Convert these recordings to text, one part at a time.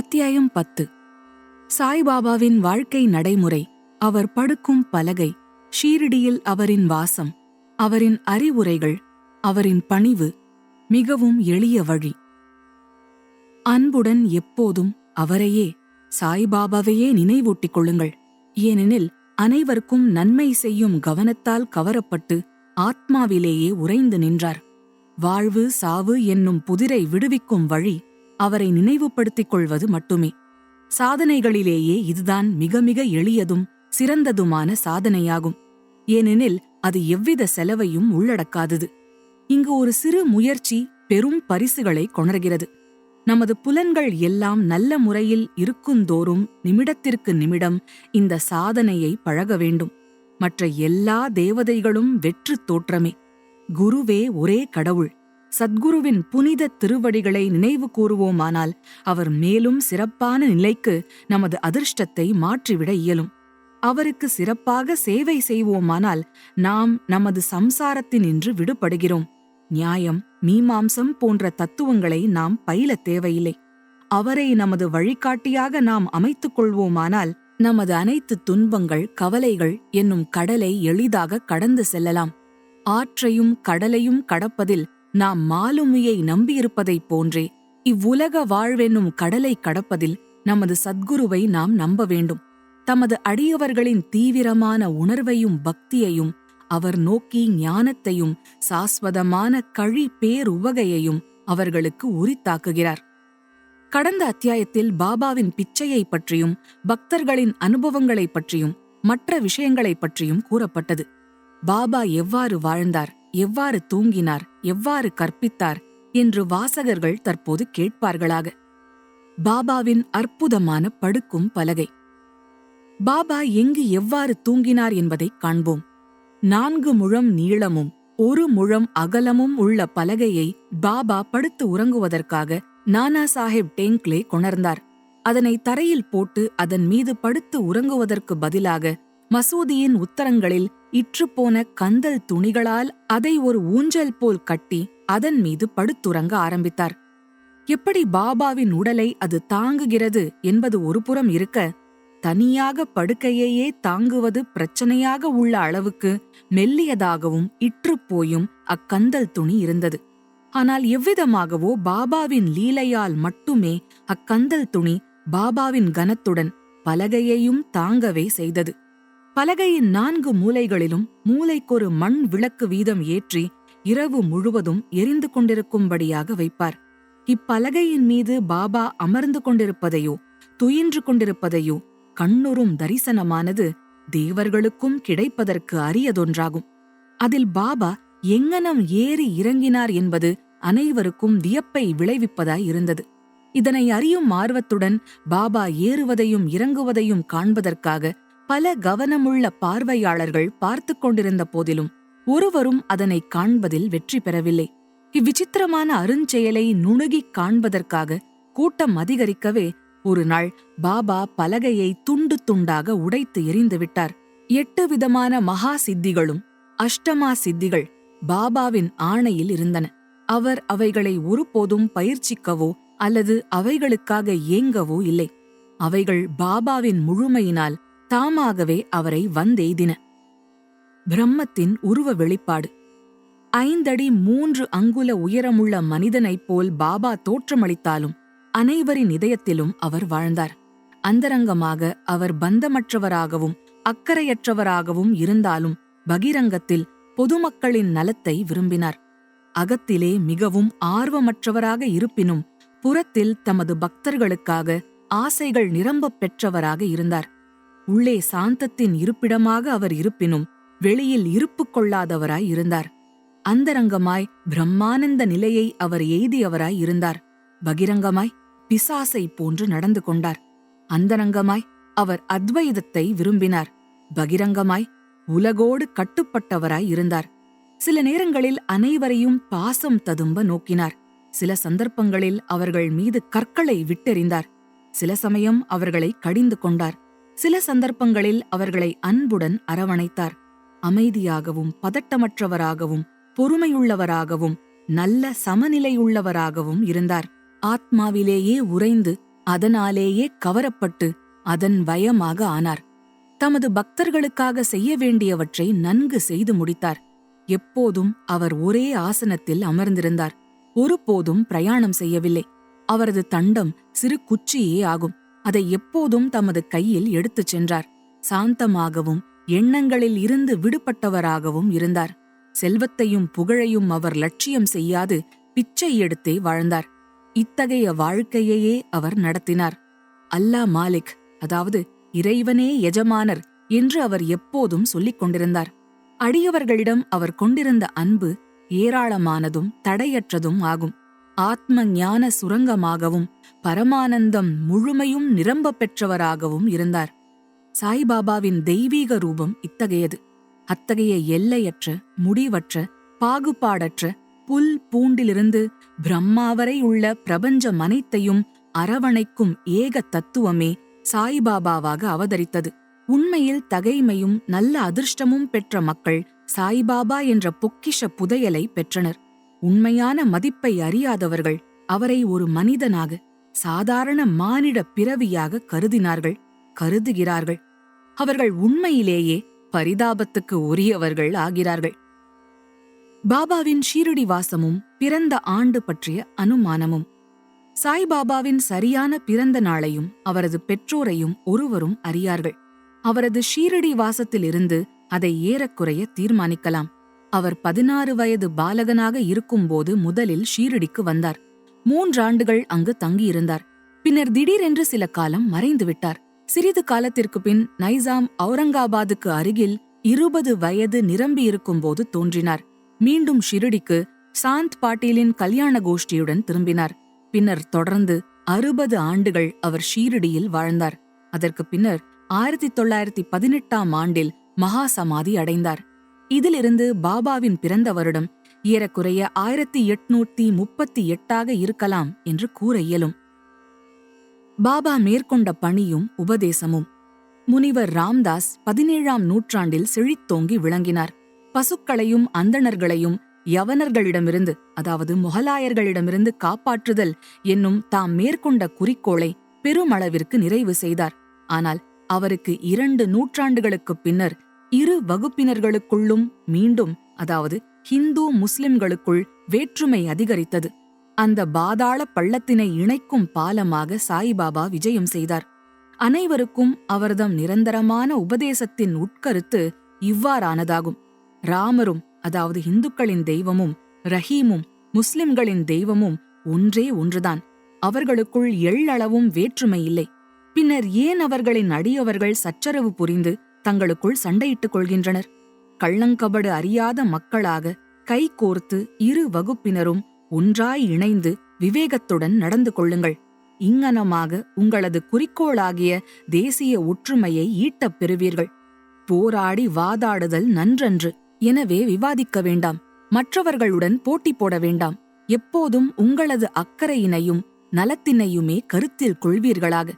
அத்தியாயம் பத்து. சாய்பாபாவின் வாழ்க்கை நடைமுறை அவர் படுக்கும் பலகை ஷீரடியில் அவரின் வாசம் அவரின் அறிவுரைகள் அவரின் பணிவு மிகவும் எளிய வழி. அன்புடன் எப்போதும் அவரையே சாய்பாபாவையே நினைவூட்டிக் கொள்ளுங்கள். ஏனெனில் அனைவருக்கும் நன்மை செய்யும் கவனத்தால் கவரப்பட்டு ஆத்மாவிலேயே உறைந்து நின்றார். வாழ்வு சாவு என்னும் புதிரை விடுவிக்கும் வழி அவரை நினைவுபடுத்திக் கொள்வது மட்டுமே. சாதனைகளிலேயே இதுதான் மிக மிக எளியதும் சிறந்ததுமான சாதனையாகும். ஏனெனில் அது எவ்வித செலவையும் உள்ளடக்காதது. இங்கு ஒரு சிறு முயற்சி பெரும் பரிசுகளை கொணர்கிறது. நமது புலன்கள் எல்லாம் நல்ல முறையில் இருக்குந்தோறும் நிமிடத்திற்கு நிமிடம் இந்த சாதனையை பழக வேண்டும். மற்ற எல்லா தேவதைகளும் வெற்று தோற்றமே. குருவே ஒரே கடவுள். சத்குருவின் புனித திருவடிகளை நினைவு கூறுவோமானால் அவர் மேலும் சிறப்பான நிலைக்கு நமது அதிர்ஷ்டத்தை மாற்றிவிட இயலும். அவருக்கு சிறப்பாக சேவை செய்வோமானால் நாம் நமது சம்சாரத்தினின்று விடுபடுகிறோம். நியாயம் மீமாம்சம் போன்ற தத்துவங்களை நாம் பயில தேவையில்லை. அவரை நமது வழிகாட்டியாக நாம் அமைத்துக் கொள்வோமானால் நமது அனைத்து துன்பங்கள் கவலைகள் என்னும் கடலை எளிதாக கடந்து செல்லலாம். ஆற்றையும் கடலையும் கடப்பதில் நாம் மாலுமியை நம்பியிருப்பதைப் போன்றே இவ்வுலக வாழ்வென்னும் கடலை கடப்பதில் நமது சத்குருவை நாம் நம்ப வேண்டும். தமது அடியவர்களின் தீவிரமான உணர்வையும் பக்தியையும் அவர் நோக்கி ஞானத்தையும் சாஸ்வதமான கழி பேருவகையையும் அவர்களுக்கு உரித்தாக்குகிறார். கடந்த அத்தியாயத்தில் பாபாவின் பிச்சையைப் பற்றியும் பக்தர்களின் அனுபவங்களைப் பற்றியும் மற்ற விஷயங்களைப் பற்றியும் கூறப்பட்டது. பாபா எவ்வாறு வாழ்ந்தார்? எவ்வாறு தூங்கினார் எவ்வாறு கற்பித்தார் என்று வாசகர்கள் தற்போது கேட்பார்களாக. பாபாவின் அற்புதமான படுக்கும் பலகை. பாபா எங்கு எவ்வாறு தூங்கினார் என்பதைக் காண்போம். நான்கு முழம் நீளமும் ஒரு முழம் அகலமும் உள்ள பலகையை பாபா படுத்து உறங்குவதற்காக நானா சாஹிப் டேங்க்லே கொணர்ந்தார். அதனை தரையில் போட்டு அதன் மீது படுத்து உறங்குவதற்கு பதிலாக மசூதியின் உத்தரங்களில் இற்றுப்போன கந்தல் துணிகளால் அதை ஒரு ஊஞ்சல் போல் கட்டி அதன் மீது படுத்துறங்க ஆரம்பித்தார். எப்படி பாபாவின் உடலை அது தாங்குகிறது என்பது ஒருபுறம் இருக்க தனியாக படுக்கையையே தாங்குவது பிரச்சனையாக உள்ள அளவுக்கு மெல்லியதாகவும் இற்றுப்போயும் அக்கந்தல் துணி இருந்தது. ஆனால் எவ்விதமாகவோ பாபாவின் லீலையால் மட்டுமே அக்கந்தல் துணி பாபாவின் கனத்துடன் பலகையையும் தாங்கவே செய்தது. பலகையின் நான்கு மூலைகளிலும் மூலைக்கொரு மண் விளக்கு வீதம் ஏற்றி இரவு முழுவதும் எரிந்து கொண்டிருக்கும்படியாக வைப்பார். இப்பலகையின் மீது பாபா அமர்ந்து கொண்டிருப்பதையோ துயின்று கொண்டிருப்பதையோ கண்ணுறும் தரிசனமானது தேவர்களுக்கும் கிடைப்பதற்கு அரியதொன்றாகும். அதில் பாபா எங்கனம் ஏறி இறங்கினார் என்பது அனைவருக்கும் வியப்பை விளைவிப்பதாய் இருந்தது. இதனை அறியும் ஆர்வத்துடன் பாபா ஏறுவதையும் இறங்குவதையும் காண்பதற்காக பல கவனமுள்ள பார்வையாளர்கள் பார்த்து கொண்டிருந்த போதிலும் ஒருவரும் அதனை காண்பதில் வெற்றி பெறவில்லை. இவ்விசித்திரமான அருஞ்செயலை நுணுகிக் காண்பதற்காக கூட்டம் அதிகரிக்கவே ஒரு நாள் பாபா பலகையை துண்டு துண்டாக உடைத்து எரிந்துவிட்டார் எட்டு விதமான மகா சித்திகளும் அஷ்டமா சித்திகள் பாபாவின் ஆணையில் இருந்தன. அவர் அவைகளை ஒருபோதும் பயிற்சிக்கவோ அல்லது அவைகளுக்காக ஏங்கவோ இல்லை. அவைகள் பாபாவின் முழுமையினால் தாமாகவே அவரை வந்தெய்தின. பிரம்மத்தின் உருவ வெளிப்பாடு. ஐந்தடி மூன்று அங்குல உயரமுள்ள மனிதனைப் போல் பாபா தோற்றமளித்தாலும் அனைவரின் இதயத்திலும் அவர் வாழ்ந்தார். அந்தரங்கமாக அவர் பந்தமற்றவராகவும் அக்கறையற்றவராகவும் இருந்தாலும் பகிரங்கத்தில் பொதுமக்களின் நலத்தை விரும்பினார். அகத்திலே மிகவும் ஆர்வமற்றவராக இருப்பினும் புறத்தில் தமது பக்தர்களுக்காக ஆசைகள் நிரம்பப் பெற்றவராக இருந்தார். உள்ளே சாந்தத்தின் இருப்பிடமாக அவர் இருப்பினும் வெளியில் இருப்பு கொள்ளாதவராய் இருந்தார். அந்தரங்கமாய் பிரம்மானந்த நிலையை அவர் எய்தியவராய் இருந்தார். பகிரங்கமாய் பிசாசை போன்று நடந்து கொண்டார். அந்தரங்கமாய் அவர் அத்வைதத்தை விரும்பினார். பகிரங்கமாய் உலகோடு கட்டுப்பட்டவராய் இருந்தார். சில நேரங்களில் அனைவரையும் பாசம் ததும்ப நோக்கினார். சில சந்தர்ப்பங்களில் அவர்கள் மீது கற்களை விட்டெறிந்தார். சில சமயம் அவர்களை கடிந்து கொண்டார். சில சந்தர்ப்பங்களில் அவர்களை அன்புடன் அரவணைத்தார். அமைதியாகவும் பதட்டமற்றவராகவும் பொறுமையுள்ளவராகவும் நல்ல சமநிலையுள்ளவராகவும் இருந்தார். ஆத்மாவிலேயே உறைந்து அதனாலேயே கவரப்பட்டு அதன் வயமாக ஆனார். தமது பக்தர்களுக்காக செய்ய வேண்டியவற்றை நன்கு செய்து முடித்தார். எப்போதும் அவர் ஒரே ஆசனத்தில் அமர்ந்திருந்தார். ஒருபோதும் பிரயாணம் செய்யவில்லை. அவரது தண்டம் சிறு குச்சியே ஆகும். அதை எப்போதும் தமது கையில் எடுத்துச் சென்றார். சாந்தமாகவும் எண்ணங்களில் இருந்து விடுபட்டவராகவும் இருந்தார். செல்வத்தையும் புகழையும் அவர் லட்சியம் செய்யாது பிச்சை எடுத்தே வாழ்ந்தார். இத்தகைய வாழ்க்கையையே அவர் நடத்தினார். அல்லா மாலிக் அதாவது இறைவனே எஜமானர் என்று அவர் எப்போதும் சொல்லிக் கொண்டிருந்தார். அடியவர்களிடம் அவர் கொண்டிருந்த அன்பு ஏராளமானதும் தடையற்றதும் ஆகும். ஆத்ம ஞான சுரங்கமாகவும் பரமானந்தம் முழுமையும் நிரம்ப பெற்றவராகவும் இருந்தார். சாய்பாபாவின் தெய்வீக ரூபம் இத்தகையது. அத்தகைய எல்லையற்ற முடிவற்ற பாகுபாடற்ற புல் பூண்டிலிருந்து பிரம்மாவரை உள்ள பிரபஞ்சம் அனைத்தையும் அரவணைக்கும் ஏக தத்துவமே சாய்பாபாவாக அவதரித்தது. உண்மையில் தகைமையும் நல்ல அதிர்ஷ்டமும் பெற்ற மக்கள் சாய்பாபா என்ற பொக்கிஷ புதையலை பெற்றனர். உண்மையான மதிப்பை அறியாதவர்கள் அவரை ஒரு மனிதனாக சாதாரண மானிட பிறவியாக கருதினார்கள் கருதுகிறார்கள். அவர்கள் உண்மையிலேயே பரிதாபத்துக்கு உரியவர்கள் ஆகிறார்கள். பாபாவின் ஷீரடி வாசமும் பிறந்த ஆண்டு பற்றிய அனுமானமும் சாய்பாபாவின் சரியான பிறந்த நாளையும் அவரது பெற்றோரையும் ஒருவரும் அறியார்கள். அவரது ஷீரடி வாசத்திலிருந்து அதை ஏறக்குறைய தீர்மானிக்கலாம். அவர் பதினாறு வயது பாலகனாக இருக்கும்போது முதலில் ஷீரடிக்கு வந்தார். மூன்றாண்டுகள் அங்கு தங்கியிருந்தார். பின்னர் திடீரென்று சில காலம் மறைந்துவிட்டார். சிறிது காலத்திற்கு பின் நைசாம் அவுரங்காபாதுக்கு அருகில் இருபது வயது நிரம்பியிருக்கும் போது தோன்றினார். மீண்டும் ஷிரடிக்கு சாந்த் பாட்டீலின் கல்யாண கோஷ்டியுடன் திரும்பினார். பின்னர் தொடர்ந்து அறுபது ஆண்டுகள் அவர் ஷீரடியில் வாழ்ந்தார். அதற்கு பின்னர் ஆயிரத்தி தொள்ளாயிரத்தி பதினெட்டாம் ஆண்டில் மகா சமாதி அடைந்தார். இதிலிருந்து பாபாவின் பிறந்த வருடம் ஏறக்குறைய ஆயிரத்தி எட்நூத்தி முப்பத்தி எட்டாக இருக்கலாம் என்று கூற இயலும். பாபா மேற்கொண்ட பணியும் உபதேசமும். முனிவர் ராம்தாஸ் பதினேழாம் நூற்றாண்டில் செழித்தோங்கி விளங்கினார். பசுக்களையும் அந்தணர்களையும் யவனர்களிடமிருந்து அதாவது முகலாயர்களிடமிருந்து காப்பாற்றுதல் என்னும் தாம் மேற்கொண்ட குறிக்கோளை பெருமளவிற்கு நிறைவு செய்தார். ஆனால் அவருக்கு இரண்டு நூற்றாண்டுகளுக்குப் பின்னர் இரு வகுப்பினர்களுக்குள்ளும் மீண்டும் அதாவது ஹிந்து முஸ்லிம்களுக்குள் வேற்றுமை அதிகரித்தது. அந்த பாதாள பள்ளத்தினை இணைக்கும் பாலமாக சாய்பாபா விஜயம் செய்தார். அனைவருக்கும் அவர்தம் நிரந்தரமான உபதேசத்தின் உட்கருத்து இவ்வாறானதாகும். ராமரும் அதாவது இந்துக்களின் தெய்வமும் ரஹீமும் முஸ்லிம்களின் தெய்வமும் ஒன்றே ஒன்றுதான். அவர்களுக்குள் எள்ளளவும் வேற்றுமை இல்லை. பின்னர் ஏன் அவர்களின் அடியவர்கள் சச்சரவு புரிந்து தங்களுக்குள் சண்டையிட்டுக் கொள்கின்றனர். கள்ளங்கபடு அறியாத மக்களாக கை கோர்த்து இரு வகுப்பினரும் ஒன்றாய் இணைந்து விவேகத்துடன் நடந்து கொள்ளுங்கள். இங்கனமாக உங்களது குறிக்கோளாகிய தேசிய ஒற்றுமையை ஈட்டப் பெறுவீர்கள். போராடி வாதாடுதல் நன்றன்று எனவே விவாதிக்க வேண்டாம். மற்றவர்களுடன் போட்டி போட வேண்டாம். எப்போதும் உங்களது அக்கறையினையும் நலத்தினையுமே கருத்தில் கொள்வீர்களாக.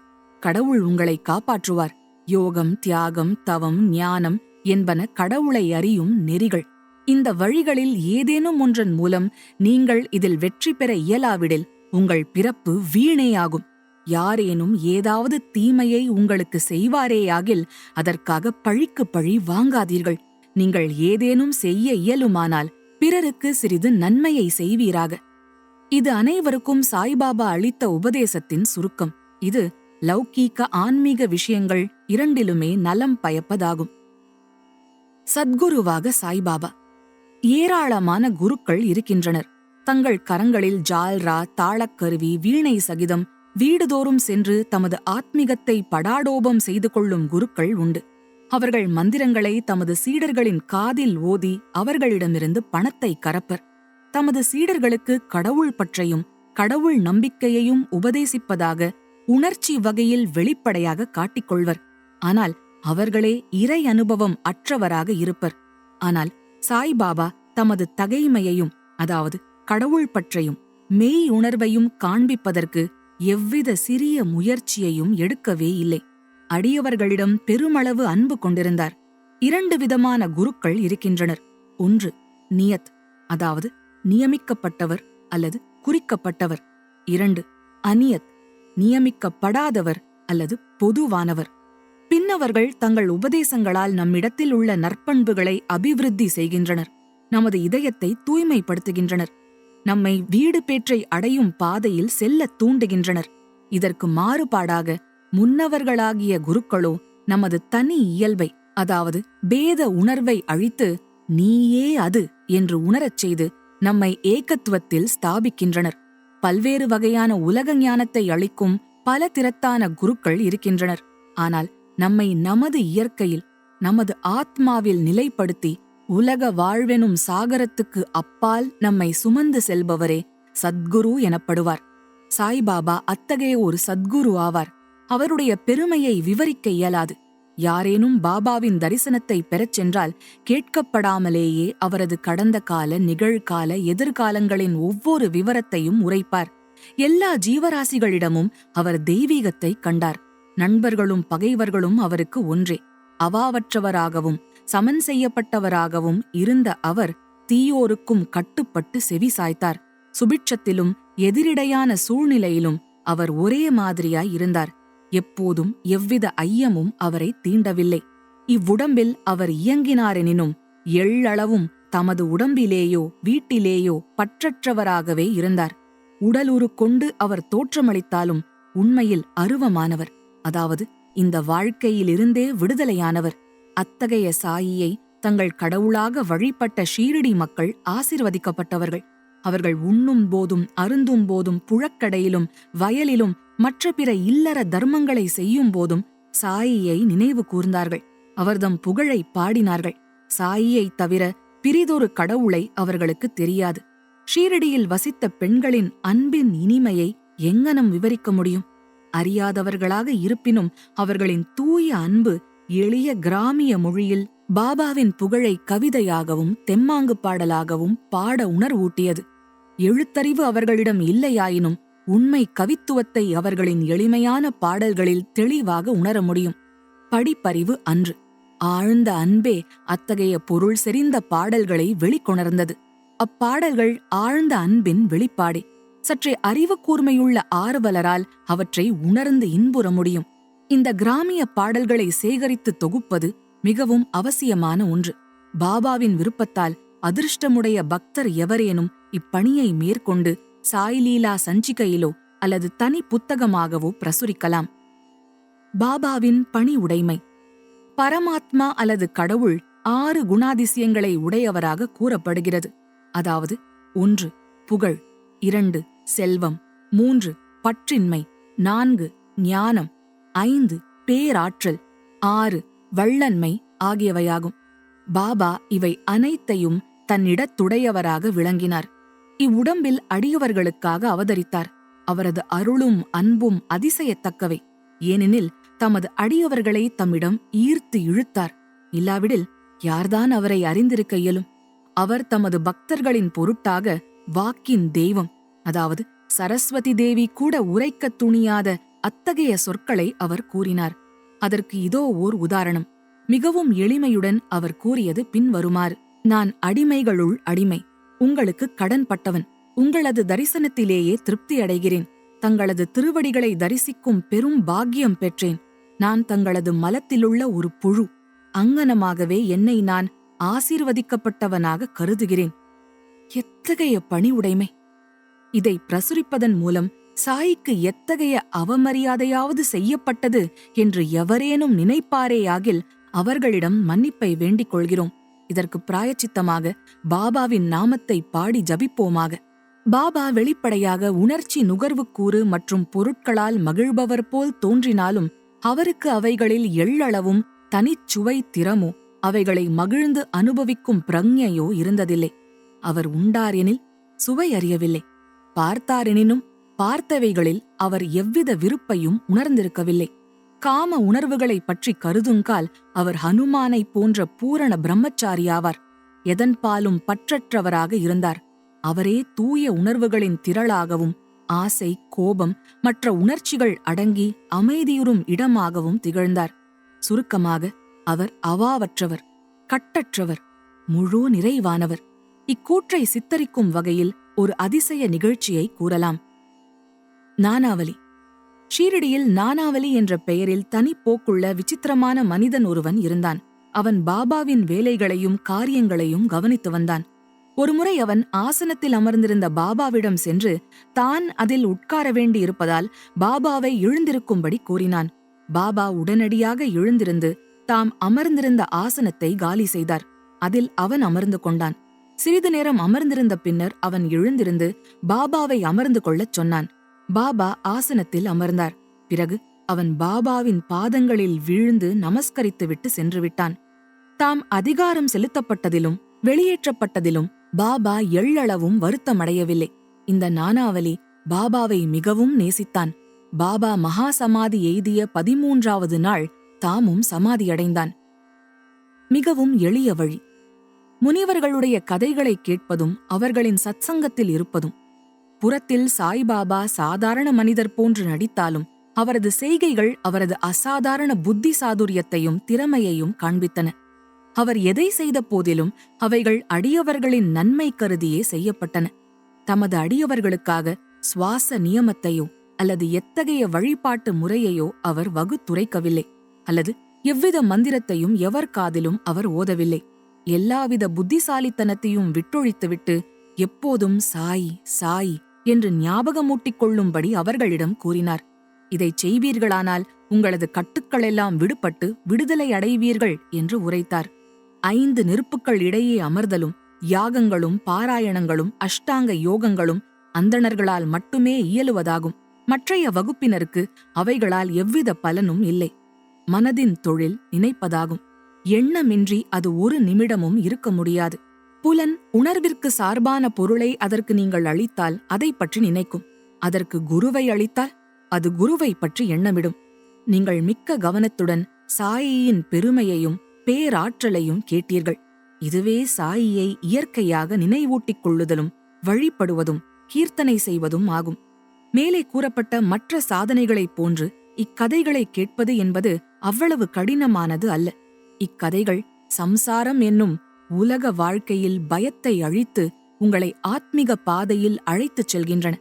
கடவுள் உங்களை காப்பாற்றுவார். யோகம் தியாகம் தவம் ஞானம் என்பன கடவுளை அறியும் நெறிகள். இந்த வழிகளில் ஏதேனும் ஒன்றன் மூலம் நீங்கள் இதில் வெற்றி பெற இயலாவிடில் உங்கள் பிறப்பு வீணேயாகும். யாரேனும் ஏதாவது தீமையை உங்களுக்கு செய்வாரேயாகில் அதற்காக பழிக்கு பழி வாங்காதீர்கள். நீங்கள் ஏதேனும் செய்ய இயலுமானால் பிறருக்கு சிறிது நன்மையை செய்வீராக. இது அனைவருக்கும் சாய்பாபா அளித்த உபதேசத்தின் சுருக்கம். இது லௌகீக ஆன்மீக விஷயங்கள் இரண்டிலுமே நலம் பயப்பதாகும். சத்குருவாக சாய்பாபா. ஏராளமான குருக்கள் இருக்கின்றனர். தங்கள் கரங்களில் ஜால்ரா தாளக்கருவி வீணை சகிதம் வீடுதோறும் சென்று தமது ஆத்மீகத்தை படாடோபம் செய்து கொள்ளும் குருக்கள் உண்டு. அவர்கள் மந்திரங்களை தமது சீடர்களின் காதில் ஓதி அவர்களிடமிருந்து பணத்தை கரப்பர் தமது சீடர்களுக்கு கடவுள் பற்றையும் கடவுள் நம்பிக்கையையும் உபதேசிப்பதாக உணர்ச்சி வகையில் வெளிப்படையாக காட்டிக்கொள்வர். ஆனால் அவர்களே இறை அனுபவம் அற்றவராக இருப்பர். ஆனால் சாய்பாபா தமது தகைமையையும் அதாவது கடவுள் பற்றையும் மெய் உணர்வையும் காண்பிப்பதற்கு எவ்வித சிறிய முயற்சியையும் எடுக்கவே இல்லை. அடியவர்களிடம் பெருமளவு அன்பு கொண்டிருந்தார். இரண்டு விதமான குருக்கள் இருக்கின்றனர். ஒன்று நியத் அதாவது நியமிக்கப்பட்டவர் அல்லது குறிக்கப்பட்டவர். இரண்டு அநியத் நியமிக்கப்படாதவர் அல்லது பொதுவானவர். பின்னவர்கள் தங்கள் உபதேசங்களால் நம்மிடத்தில் உள்ள நற்பண்புகளை அபிவிருத்தி செய்கின்றனர். நமது இதயத்தை தூய்மைப்படுத்துகின்றனர். நம்மை வீடு பேற்றை அடையும் பாதையில் செல்ல தூண்டுகின்றனர். இதற்கு மாறுபாடாக முன்னவர்களாகிய குருக்களோ நமது தனி இயல்பை அதாவது பேத உணர்வை அழித்து நீயே அது என்று உணரச் செய்து நம்மை ஏகத்துவத்தில் ஸ்தாபிக்கின்றனர். பல்வேறு வகையான உலக ஞானத்தை அளிக்கும் பல திறத்தான குருக்கள் இருக்கின்றனர். ஆனால் நம்மை நமது இயற்கையில் நமது ஆத்மாவில் நிலைப்படுத்தி உலக வாழ்வெனும் சாகரத்துக்கு அப்பால் நம்மை சுமந்து செல்பவரே சத்குரு எனப்படுவார். சாய்பாபா அத்தகைய ஒரு சத்குரு ஆவார். அவருடைய பெருமையை விவரிக்க இயலாது. யாரேனும் பாபாவின் தரிசனத்தை பெறச் சென்றால் கேட்கப்படாமலேயே அவரது கடந்த கால நிகழ்கால எதிர்காலங்களின் ஒவ்வொரு விவரத்தையும் உரைப்பார். எல்லா ஜீவராசிகளிடமும் அவர் தெய்வீகத்தை கண்டார். நண்பர்களும் பகைவர்களும் அவருக்கு ஒன்றே. அவாவற்றவராகவும் சமன் செய்யப்பட்டவராகவும் இருந்த அவர் தீயோருக்கும் கட்டுப்பட்டு செவி சாய்த்தார். சுபிட்சத்திலும் எதிரிடையான சூழ்நிலையிலும் அவர் ஒரே மாதிரியாய் இருந்தார். எப்போதும் எவ்வித ஐயமும் அவரை தீண்டவில்லை. இவ்வுடம்பில் அவர் இயங்கினாரெனினும் எள்ளளவும் தமது உடம்பிலேயோ வீட்டிலேயோ பற்றற்றவராகவே இருந்தார். உடலுறு கொண்டு அவர் தோற்றமளித்தாலும் உண்மையில் அருவமானவர். அதாவது இந்த வாழ்க்கையிலிருந்தே விடுதலையானவர். அத்தகைய சாயியை தங்கள் கடவுளாக வழிபட்ட ஷீரடி மக்கள் ஆசிர்வதிக்கப்பட்டவர்கள். அவர்கள் உண்ணும் போதும் அருந்தும் போதும் புழக்கடையிலும் வயலிலும் மற்ற பிற இல்லற தர்மங்களை செய்யும் போதும் சாயியை நினைவு கூர்ந்தார்கள். அவர்தம் புகழை பாடினார்கள். சாயியை தவிர பிரிதொரு கடவுளை அவர்களுக்கு தெரியாது. ஷீரடியில் வசித்த பெண்களின் அன்பின் இனிமையை எங்கனம் விவரிக்க முடியும்? அறியாதவர்களாக இருப்பினும் அவர்களின் தூய அன்பு எளிய கிராமிய மொழியில் பாபாவின் புகழை கவிதையாகவும் தெம்மாங்கு பாடலாகவும் பாட உணர்வூட்டியது. எழுத்தறிவு அவர்களிடம் இல்லையாயினும் உண்மை கவித்துவத்தை அவர்களின் எளிமையான பாடல்களில் தெளிவாக உணர முடியும். படிப்பறிவு அன்று. ஆழ்ந்த அன்பே அத்தகைய பொருள் செறிந்த பாடல்களை வெளிக்கொணர்ந்தது. அப்பாடல்கள் ஆழ்ந்த அன்பின் வெளிப்பாடே. சற்றே அறிவு கூர்மையுள்ள ஆர்வலரால் அவற்றை உணர்ந்து இன்புற முடியும். இந்த கிராமிய பாடல்களை சேகரித்து தொகுப்பது மிகவும் அவசியமான ஒன்று. பாபாவின் விருப்பத்தால் அதிர்ஷ்டமுடைய பக்தர் எவரேனும் இப்பணியை மேற்கொண்டு சாய்லீலா சஞ்சிகையிலோ அல்லது தனி புத்தகமாகவோ பிரசுரிக்கலாம். பாபாவின் பணி உடைமை. பரமாத்மா அல்லது கடவுள் ஆறு குணாதிசயங்களை உடையவராக கூறப்படுகிறது. அதாவது ஒன்று புகழ் இரண்டு செல்வம் மூன்று பற்றின்மை நான்கு ஞானம் ஐந்து பேராற்றல் ஆறு வள்ளன்மை ஆகியவையாகும். பாபா இவை அனைத்தையும் தன்னிடத்துடையவராக விளங்கினார். இவ்வுடம்பில் அடியவர்களுக்காக அவதரித்தார். அவரது அருளும் அன்பும் அதிசயத்தக்கவை. ஏனெனில் தமது அடியவர்களை தம்மிடம் ஈர்த்து இழுத்தார். இல்லாவிடில் யார்தான் அவரை அறிந்திருக்க இயலும்? அவர் தமது பக்தர்களின் பொருட்டாக வாக்கின் தெய்வம். அதாவது சரஸ்வதி தேவி கூட உரைக்கத் துணியாத அத்தகைய சொற்களை அவர் கூறினார். அதற்கு இதோ ஓர் உதாரணம். மிகவும் எளிமையுடன் அவர் கூறியது பின்வருமாறு. நான் அடிமைகளுள் அடிமை. உங்களுக்கு கடன் பட்டவன் உங்களது தரிசனத்திலேயே திருப்தி அடைகிறேன் தங்களது திருவடிகளை தரிசிக்கும் பெரும் பாக்கியம் பெற்றேன். நான் தங்களது மலத்திலுள்ள ஒரு புழு. அங்கனமாகவே என்னை நான் ஆசீர்வதிக்கப்பட்டவனாக கருதுகிறேன். எத்தகைய பணி உடைமை இதை பிரசுரிப்பதன் மூலம் சாய்க்கு எத்தகைய அவமரியாதையாவது செய்யப்பட்டது என்று எவரேனும் நினைப்பாரேயாகில் அவர்களிடம் மன்னிப்பை வேண்டிக் கொள்கிறோம். இதற்கு பிராயச்சித்தமாக பாபாவின் நாமத்தை பாடி ஜபிப்போமாக. பாபா வெளிப்படையாக உணர்ச்சி நுகர்வுக்கூறு மற்றும் பொருட்களால் மகிழ்பவர் போல் தோன்றினாலும் அவருக்கு அவைகளில் எள்ளளவும் தனிச்சுவை திறமோ அவைகளை மகிழ்ந்து அனுபவிக்கும் பிரக்ஞையோ இருந்ததில்லை. அவர் உண்டாரெனில் சுவை அறியவில்லை. பார்த்தாரெனினும் பார்த்தவைகளில் அவர் எவ்வித விருப்பையும் உணர்ந்திருக்கவில்லை. காம உணர்வுகளைப் பற்றி கருதுங்கால் அவர் ஹனுமானைப் போன்ற பூரண பிரம்மச்சாரியாவார் எதன்பாலும் பற்றற்றவராக இருந்தார். அவரே தூய உணர்வுகளின் திரளாகவும் ஆசை கோபம் மற்ற உணர்ச்சிகள் அடங்கி அமைதியுறும் இடமாகவும் திகழ்ந்தார். சுருக்கமாக அவர் அவாவற்றவர் கட்டற்றவர் முழு நிறைவானவர். இக்கூற்றை சித்தரிக்கும் வகையில் ஒரு அதிசய நிகழ்ச்சியை கூறலாம். நானாவலி. ஷீரடியில் நானாவலி என்ற பெயரில் தனிப்போக்குள்ள விசித்திரமான மனிதன் ஒருவன் இருந்தான். அவன் பாபாவின் வேலைகளையும் காரியங்களையும் கவனித்து வந்தான். ஒருமுறை அவன் ஆசனத்தில் அமர்ந்திருந்த பாபாவிடம் சென்று தான் அதில் உட்கார வேண்டியிருப்பதால் பாபாவை எழுந்திருக்கும்படி கூறினான். பாபா உடனடியாக எழுந்திருந்து தாம் அமர்ந்திருந்த ஆசனத்தை காலி செய்தார். அதில் அவன் அமர்ந்து கொண்டான். சிறிது நேரம் அமர்ந்திருந்த பின்னர் அவன் எழுந்திருந்து பாபாவை அமர்ந்து கொள்ளச் சொன்னான். பாபா ஆசனத்தில் அமர்ந்தார். பிறகு அவன் பாபாவின் பாதங்களில் வீழ்ந்து நமஸ்கரித்துவிட்டு சென்று விட்டான். தாம் அதிகாரம் செலுத்தப்பட்டதிலும் வெளியேற்றப்பட்டதிலும் பாபா எள்ளளவும் வருத்தமடையவில்லை. இந்த நானாவலி பாபாவை மிகவும் நேசித்தான். பாபா மகா சமாதி எய்திய பதிமூன்றாவது நாள் தாமும் சமாதியடைந்தான். மிகவும் எளிய வழி. முனிவர்களுடைய கதைகளை கேட்பதும் அவர்களின் சத்சங்கத்தில் இருப்பதும் புறத்தில் சாய்பாபா சாதாரண மனிதர் போன்று நடித்தாலும் அவரது செய்கைகள் அவரது அசாதாரண புத்தி சாதுரியத்தையும் திறமையையும் காண்பித்தன. அவர் எதை செய்த போதிலும் அவைகள் அடியவர்களின் நன்மை கருதியே செய்யப்பட்டன. தமது அடியவர்களுக்காக சுவாச நியமத்தையோ அல்லது எத்தகைய வழிபாட்டு முறையையோ அவர் வகுத்துரைக்கவில்லை. அல்லது எவ்வித மந்திரத்தையும் எவர் காதிலும் அவர் ஓதவில்லை. எல்லாவித புத்திசாலித்தனத்தையும் விட்டொழித்துவிட்டு எப்போதும் சாய் சாய் என்று ஞாபகமூட்டிக் கொள்ளும்படி அவர்களிடம் கூறினார். இதைச் செய்வீர்களானால் உங்களது கட்டுக்களெல்லாம் விடுபட்டு விடுதலை அடைவீர்கள் என்று உரைத்தார். ஐந்து நெருப்புக்கள் இடையே அமர்தலும் யாகங்களும் பாராயணங்களும் அஷ்டாங்க யோகங்களும் அந்தணர்களால் மட்டுமே இயலுவதாகும். மற்றைய வகுப்பினருக்கு அவைகளால் எவ்வித பலனும் இல்லை. மனதின் தொழில் நினைப்பதாகும். எண்ணமின்றி அது ஒரு நிமிடமும் இருக்க முடியாது. புலன் உணர்விற்கு சார்பான பொருளை அதற்கு நீங்கள் அளித்தால் அதை பற்றி நினைக்கும். அதற்கு குருவை அளித்தால் அது குருவை பற்றி எண்ணமிடும். நீங்கள் மிக்க கவனத்துடன் சாயியின் பெருமையையும் பேராற்றலையும் கேட்டீர்கள். இதுவே சாயியை இயற்கையாக நினைவூட்டிக் கொள்ளுதலும் வழிபடுவதும் கீர்த்தனை செய்வதும் ஆகும். மேலே கூறப்பட்ட மற்ற சாதனைகளைப் போன்று இக்கதைகளை கேட்பது என்பது அவ்வளவு கடினமானது அல்ல. இக்கதைகள் சம்சாரம் என்னும் உலக வாழ்க்கையில் பயத்தை அழித்து உங்களை ஆத்மிக பாதையில் அழைத்துச் செல்கின்றன.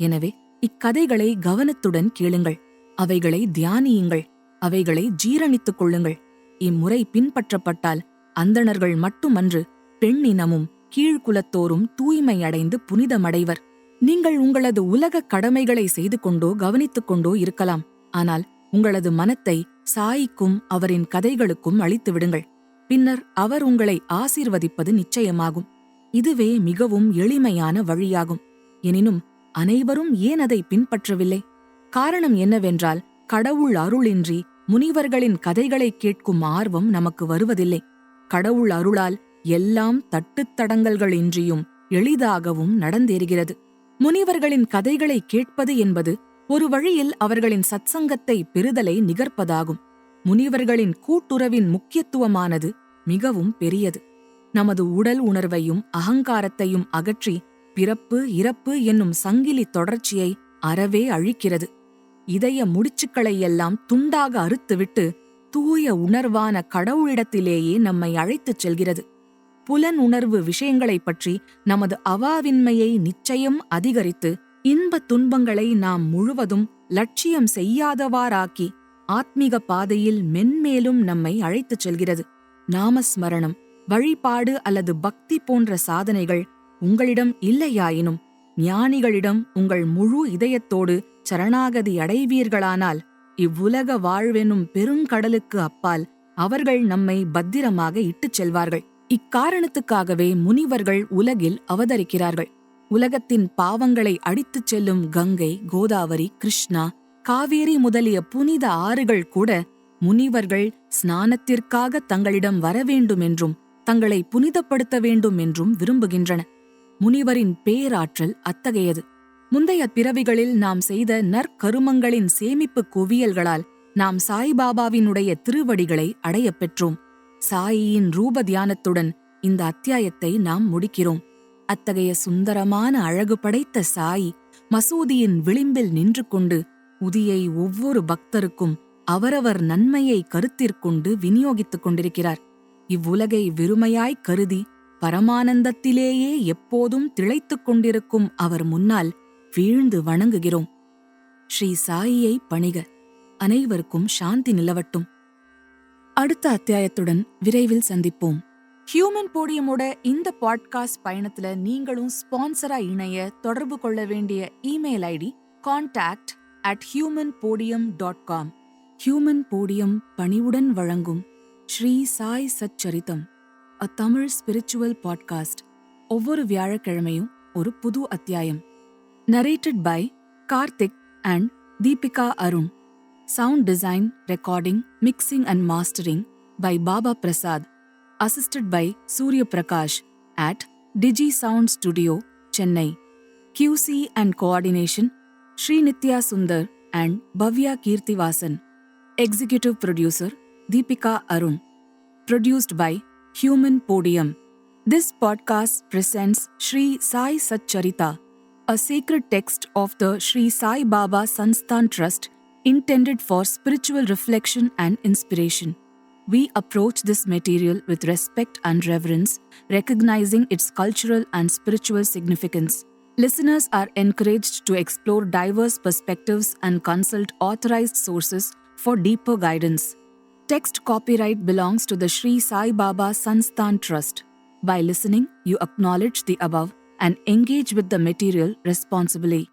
எனவே இக்கதைகளை கவனத்துடன் கேளுங்கள். அவைகளை தியானியுங்கள். அவைகளை ஜீரணித்துக் கொள்ளுங்கள். இம்முறை பின்பற்றப்பட்டால் அந்தணர்கள் மட்டுமன்று பெண்ணினமும் கீழ்குலத்தோரும் தூய்மை அடைந்து புனிதமடைவர். நீங்கள் உங்களது உலக கடமைகளை செய்து கொண்டோ கவனித்துக் கொண்டோ இருக்கலாம். ஆனால் உங்களது மனத்தை சாய்க்கும் அவரின் கதைகளுக்கும் அளித்து விடுங்கள் பின்னர் அவர் உங்களை ஆசீர்வதிப்பது நிச்சயமாகும். இதுவே மிகவும் எளிமையான வழியாகும். எனினும் அனைவரும் ஏன் அதை பின்பற்றவில்லை? காரணம் என்னவென்றால் கடவுள் அருளின்றி முனிவர்களின் கதைகளை கேட்கும் ஆர்வம் நமக்கு வருவதில்லை. கடவுள் அருளால் எல்லாம் தட்டுத்தடங்கல்களின்றியும் எளிதாகவும் நடந்தேறுகிறது. முனிவர்களின் கதைகளை கேட்பது என்பது ஒரு வழியில் அவர்களின் சத்சங்கத்தை பெறுதலை நிகர்ப்பதாகும். முனிவர்களின் கூட்டுறவின் முக்கியத்துவமானது மிகவும் பெரியது. நமது உடல் உணர்வையும் அகங்காரத்தையும் அகற்றி பிறப்பு இறப்பு என்னும் சங்கிலி தொடர்ச்சியை அறவே அழிக்கிறது. இதய முடிச்சுக்களையெல்லாம் துண்டாக அறுத்துவிட்டு தூய உணர்வான கடவுளிடத்திலேயே நம்மை அழைத்துச் செல்கிறது. புலன் உணர்வு விஷயங்களைப் பற்றி நமது அவாவின்மையை நிச்சயம் அதிகரித்து இன்பத் துன்பங்களை நாம் முழுவதும் லட்சியம் செய்யாதவாறாக்கி ஆத்மீக பாதையில் மென்மேலும் நம்மை அழைத்துச் செல்கிறது. நாமஸ்மரணம் வழிபாடு அல்லது பக்தி போன்ற சாதனைகள் உங்களிடம் இல்லையாயினும் ஞானிகளிடம் உங்கள் முழு இதயத்தோடு சரணாகதி அடைவீர்களானால் இவ்வுலக வாழ்வெனும் பெருங்கடலுக்கு அப்பால் அவர்கள் நம்மை பத்திரமாக இட்டுச் செல்வார்கள். இக்காரணத்துக்காகவே முனிவர்கள் உலகில் அவதரிக்கிறார்கள். உலகத்தின் பாவங்களை அடித்துச் செல்லும் கங்கை கோதாவரி கிருஷ்ணா காவேரி முதலிய புனித ஆறுகள் கூட முனிவர்கள் ஸ்நானத்திற்காக தங்களிடம் வரவேண்டுமென்றும் தங்களை புனிதப்படுத்த வேண்டும் என்றும் விரும்புகின்றன. முனிவரின் பேராற்றல் அத்தகையது. முந்தைய பிறவிகளில் நாம் செய்த நற்கருமங்களின் சேமிப்பு குவியல்களால் நாம் சாய்பாபாவினுடைய திருவடிகளை அடையப் பெற்றோம். சாயியின் ரூப தியானத்துடன் இந்த அத்தியாயத்தை நாம் முடிக்கிறோம். அத்தகைய சுந்தரமான அழகு படைத்த சாய் மசூதியின் விளிம்பில் நின்று கொண்டு உதியை ஒவ்வொரு பக்தருக்கும் அவரவர் நன்மையை கருத்திற்கொண்டு விநியோகித்துக் கொண்டிருக்கிறார். இவ்வுலகை வெறுமையாய் கருதி பரமானந்தத்திலேயே எப்போதும் திளைத்துக் கொண்டிருக்கும் அவர் முன்னால் வீழ்ந்து வணங்குகிறோம். ஸ்ரீ சாயியை பணிக. அனைவருக்கும் சாந்தி நிலவட்டும். அடுத்த அத்தியாயத்துடன் விரைவில் சந்திப்போம். ஹியூமன் போடியமோட இந்த பாட்காஸ்ட் பயணத்துல நீங்களும் ஸ்பான்சரா இணைய தொடர்பு கொள்ள வேண்டிய email ID contact at human podium dot com human podium பணிவுடன் வழங்கும் Sri Sai Satcharitham a Tamil spiritual podcast ஒவ்வொரு வியாழக்கிழமையும் ஒரு புது அத்தியாயம். Narrated by Karthik and Deepika Arun sound design recording mixing and mastering by Baba Prasad assisted by Surya Prakash at DG sound studio Chennai QC and coordination Sri Nitya Sundar and Bhavya Kirtivasan. Executive producer Deepika Arun. Produced by Human Podium. This podcast presents Sri Sai Satcharita, a sacred text of the Sri Sai Baba Sansthan Trust intended for spiritual reflection and inspiration. We approach this material with respect and reverence, recognizing its cultural and spiritual significance. Listeners are encouraged to explore diverse perspectives and consult authorized sources for deeper guidance. Text copyright belongs to the Sri Sai Baba Sansthan Trust. By listening, you acknowledge the above and engage with the material responsibly.